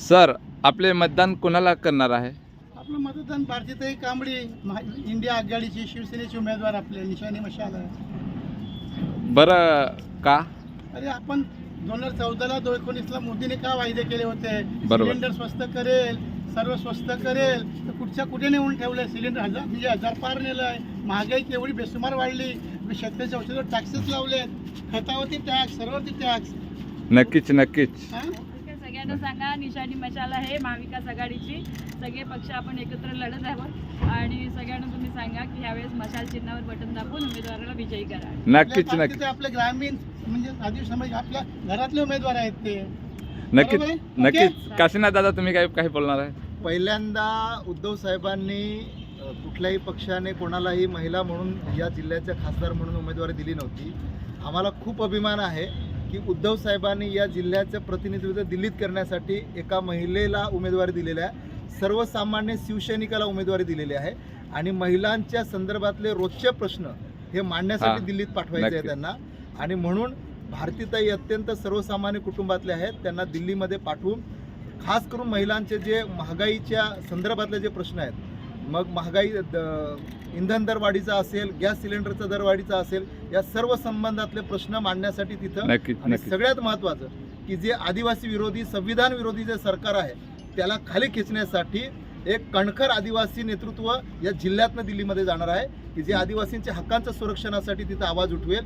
Sir आपले मतदान कोणाला करणार आहे? आपलं मतदान भारतीताई कांबळी इंडिया आघाडीची शिवसेनेचे उमेदवार आपले निशाणी मशाल. आहे बरं का? अरे आपण दोन हजार चौदाला दोन एकोणीसला मोदीने का वायदे केले होते? बरोबर. सिलेंडर स्वस्त करेल सर्व स्वस्त करेल तर कुठच्या कुठे नेऊन ठेवलंय सिलेंडर? हजार म्हणजे हजार पार नेलंय. महागाई केवढी बेसुमार वाढली. शेतकऱ्याच्या औषधावर टॅक्सेस लावलेत. खतावरती टॅक्स सर्ववरती टॅक्स नक्कीच नक्कीच. हा? सगळ्यांना सांगा निशाणी मशाल आहे महाविकास आघाडीची. सगळे पक्ष आपण एकत्र लढत आहोत. आणि सगळ्यांना तुम्ही सांगा की ह्यावेळेस मशाल चिन्हावर बटन दाबून उमेदवाराला विजयी करा. नक्कीच भारतीय आपले ग्रामीण म्हणजे आदिवासी समाज आपल्या घरातले उमेदवार आहेत ते. नक्कीच? नक्कीच. काशीनाथ दादा तुम्ही काही काही बोलणार आहे? पहिल्यांदा उद्धव साहेबांनी कुठल्याही पक्षाने कोणालाही महिला म्हणून या जिल्ह्याच्या खासदार म्हणून उमेदवारी दिली नव्हती. आम्हाला खूप अभिमान आहे. की उद्धव साहेबांनी या जिल्ह्याचं प्रतिनिधित्व दिल्लीत करण्यासाठी एका महिलेला उमेदवारी दिलेली आहे. सर्वसामान्य शिवसैनिकाला उमेदवारी दिलेली आहे. आणि महिलांच्या संदर्भातले रोजचे प्रश्न हे मांडण्यासाठी दिल्लीत पाठवायचे आहे. त्यांना. आणि म्हणून भारतीताई अत्यंत सर्वसामान्य कुटुंबातले आहेत त्यांना दिल्लीमध्ये पाठवून खास करून महिलांचे जे महागाईच्या संदर्भातले जे प्रश्न आहेत मग महागाई द- इंधन दरवाढीचा असेल गॅस सिलेंडरचा दरवाढीचा असेल या सर्व संबंधातले प्रश्न मांडण्यासाठी तिथं सगळ्यात महत्त्वाचं की जे आदिवासी विरोधी संविधान विरोधी जे सरकार आहे त्याला खाली खेचण्यासाठी एक कणखर आदिवासी नेतृत्व या जिल्ह्यातनं दिल्लीमध्ये जाणार आहे की जे आदिवासींच्या हक्कांच्या संरक्षणासाठी तिथं आवाज उठवेल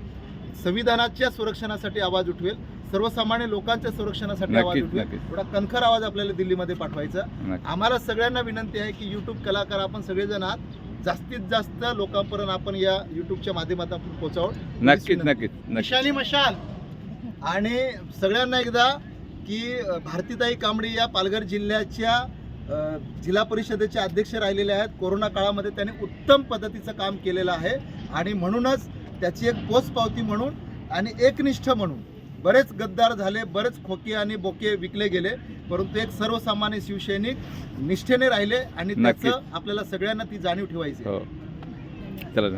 संविधानाच्या संरक्षणासाठी आवाज उठवेल सर्वसामान्य लोकांच्या संरक्षणासाठी आवाज नक्कीच. थोडा कणखर आवाज आपल्याला दिल्लीमध्ये पाठवायचा. आम्हाला सगळ्यांना विनंती आहे की यूट्यूब कलाकार आपण सगळेजण आहात. जास्तीत जास्त लोकांपर्यंत आपण या यूट्यूबच्या माध्यमातून आपण पोहोचावं. नक्कीच नक्कीच निशाणी मशाल. आणि सगळ्यांना एकदा की भारतीताई कांबडी या पालघर जिल्ह्याच्या जिल्हा परिषदेचे अध्यक्ष राहिलेले आहेत. कोरोना काळामध्ये त्यांनी उत्तम पद्धतीचं काम केलेलं आहे. आणि म्हणूनच त्याची एक पोचपावती म्हणून आणि एकनिष्ठ म्हणून बरेच गद्दार झाले बरेच खोके आणि बोके विकले गेले परंतु एक सर्वसामान्य शिवसैनिक निष्ठेने राहिले आणि. त्याचं आपल्याला सगळ्यांना ती जाणीव ठेवायची. हो चला